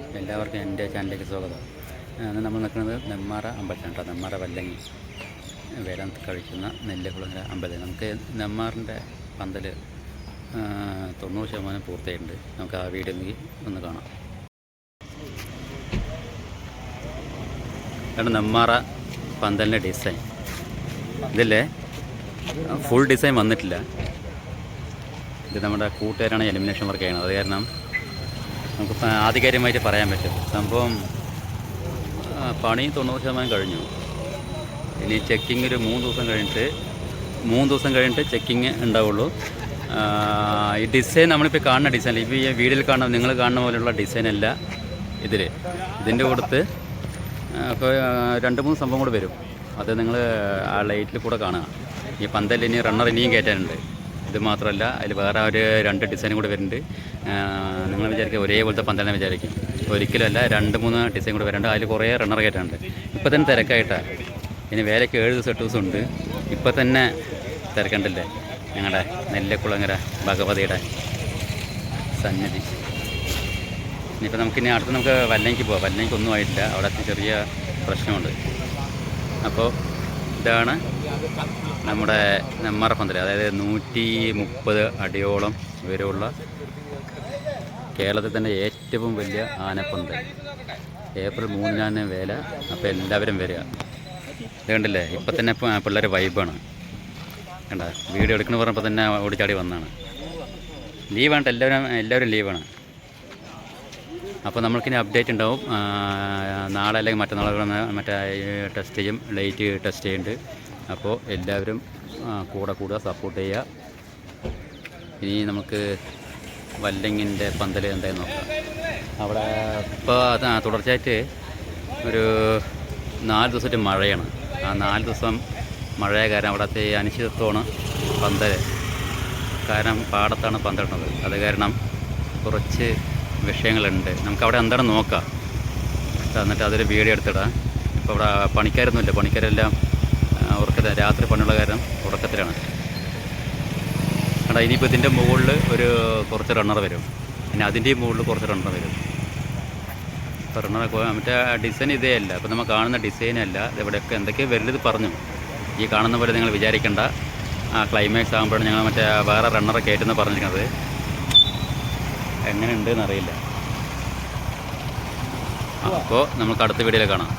എല്ലാവർക്കും എന്റെ ചാനലിലേക്ക് സ്വാഗതം. നമ്മൾ നിൽക്കുന്നത് നെമ്മാറ അമ്പലത്തിലാണ് നെമ്മാറ വല്ലങ്ങി വേല കഴിക്കുന്ന നെല്ലുകുളങ്ങര അമ്പലം നമുക്ക് നെമ്മാറിന്റെ പന്തൽ തൊണ്ണൂറ് ശതമാനം പൂർത്തിയായിട്ടുണ്ട്. നമുക്ക് ആ വീട് ഒന്ന് കാണാം. കാരണം നെമ്മാറ പന്തലിന്റെ ഡിസൈൻ. ഇതല്ലേ? ഫുൾ ഡിസൈൻ വന്നിട്ടില്ല. ഇത് നമ്മുടെ കൂട്ടുകാരാണ് എലിമിനേഷൻ വർക്ക് ചെയ്യുന്നത്. അത് കാരണം നമുക്ക് ആധികാരികമായിട്ട് പറയാൻ പറ്റും. സംഭവം പണി തൊണ്ണൂറ് ശതമാനം കഴിഞ്ഞു. ഇനി ചെക്കിങ് ഒരു മൂന്ന് ദിവസം കഴിഞ്ഞിട്ട് മൂന്ന് ദിവസം കഴിഞ്ഞിട്ട് ചെക്കിങ് ഉണ്ടാവുള്ളൂ. ഈ ഡിസൈൻ നമ്മളിപ്പോൾ കാണുന്ന ഡിസൈൻ ഇപ്പോൾ ഈ വീഡിയോയിൽ കാണുന്ന നിങ്ങൾ കാണുന്ന പോലെയുള്ള ഡിസൈൻ അല്ല ഇതിൽ ഇതിന്റെ കൊടുത്ത് ഇപ്പോൾ രണ്ട് മൂന്ന് സംഭവം കൂടെ വരും. അത് നിങ്ങൾ ആ ലൈറ്റിൽ കൂടെ കാണുക. ഈ പന്തൽ ഇനി റണ്ണർ ഇനിയും കയറ്റാനുണ്ട്. ഇത് മാത്രമല്ല അതിൽ വേറെ ഒരു രണ്ട് ഡിസൈനും കൂടെ വരുന്നുണ്ട്. നിങ്ങൾ വിചാരിക്കുക ഒരേപോലത്തെ പന്തലിനെ വിചാരിക്കും. ഒരിക്കലല്ല രണ്ട് മൂന്ന് ഡിസൈൻ കൂടെ വരുന്നുണ്ട്. അതിൽ കുറേ റണ്ണർ കയറ്റുണ്ട് ഇപ്പോൾ തന്നെ തിരക്കായിട്ടാണ് ഇനി വേലയ്ക്ക് ഏഴ് ദിവസം എട്ട് ദിവസം ഉണ്ട്. ഇപ്പോൾ തന്നെ തിരക്കണ്ടല്ലേ? ഞങ്ങളുടെ നെല്ലക്കുളങ്ങര ഭഗവതിയുടെ സന്നിധി. ഇനിയിപ്പോൾ നമുക്കിനി അടുത്ത് നമുക്ക് വല്ലയ്ക്ക് പോവാം. വല്ലയ്ക്ക് ഒന്നും ആയിട്ടില്ല. അവിടെ ചെറിയ പ്രശ്നമുണ്ട്. അപ്പോൾ ഇതാണ് നമ്മുടെ നെമ്മാറ പന്തൽ അതായത് നൂറ്റി മുപ്പത് അടിയോളം ഉയരമുള്ള കേരളത്തിൽ തന്നെ ഏറ്റവും വലിയ ആനപ്പന്തൽ ഏപ്രിൽ മൂന്നിനാണ് വേല അപ്പോൾ എല്ലാവരും വരിക. ഇത് കണ്ടില്ലേ? ഇപ്പം തന്നെ പിള്ളേർ വൈബാണ്. കണ്ട? വീഡിയോ എടുക്കണമെന്ന് പറഞ്ഞപ്പോൾ തന്നെ ഓടിച്ചാടി വന്നാണ്. ലീവാണ് എല്ലാവരും എല്ലാവരും ലീവാണ്. അപ്പോൾ നമ്മൾക്കിനി അപ്ഡേറ്റ് ഉണ്ടാവും. നാളെ അല്ലെങ്കിൽ മറ്റന്നാളെ മറ്റേ ടെസ്റ്റ് ചെയ്യും. ലൈറ്റ് ടെസ്റ്റ് ചെയ്യുന്നുണ്ട്. അപ്പോൾ എല്ലാവരും കൂടെ കൂടെ കൂടുക സപ്പോർട്ട് ചെയ്യുക. ഇനി നമുക്ക് വല്ലങ്ങിന്റെ പന്തൽ എന്തായാലും നോക്കാം. അവിടെ ഇപ്പോൾ തുടർച്ചയായിട്ട് ഒരു നാല് ദിവസമായിട്ട് മഴയാണ്. ആ നാല് ദിവസം മഴയ കാരണം അവിടുത്തെ അനിശ്ചിതത്വമാണ് പന്തൽ കാരണം പാടത്താണ് പന്തലിടുന്നത്. അത് കാരണം കുറച്ച് വിഷയങ്ങളുണ്ട്. നമുക്ക് അവിടെ എന്താണ് നോക്കാം. എന്നിട്ട് അതൊരു വീഡിയോ എടുത്തിടാം. ഇപ്പോൾ അവിടെ പണിക്കാരൊന്നുമില്ല. പണിക്കാരെല്ലാം ഉറക്കത്തിൽ രാത്രി പണിയുള്ള കാരണം ഉറക്കത്തിലാണ്. കണ്ടാ ഇനിയിപ്പോൾ ഇതിന്റെ മുകളിൽ ഒരു കുറച്ച് റണ്ണർ വരും. പിന്നെ അതിന്റെയും മുകളിൽ കുറച്ച് റണ്ണർ വരും. ഇപ്പോൾ റണ്ണർ മറ്റേ ഡിസൈൻ ഇതേ അല്ല. അപ്പോൾ നമ്മൾ കാണുന്ന ഡിസൈൻ അല്ല. ഇതെവിടെയൊക്കെ എന്തൊക്കെയോ വരുന്നത് പറഞ്ഞു. ഈ കാണുന്ന പോലെ നിങ്ങൾ വിചാരിക്കേണ്ട. ആ ക്ലൈമാക്സ് ആകുമ്പോഴാണ് ഞങ്ങൾ മറ്റേ വേറെ റണ്ണറൊക്കെ ആയിട്ടെന്ന് പറഞ്ഞിരിക്കുന്നത്. എങ്ങനെയുണ്ട് എന്നറിയില്ല അപ്പോൾ നമുക്ക് അടുത്ത വീഡിയോയിൽ കാണാം.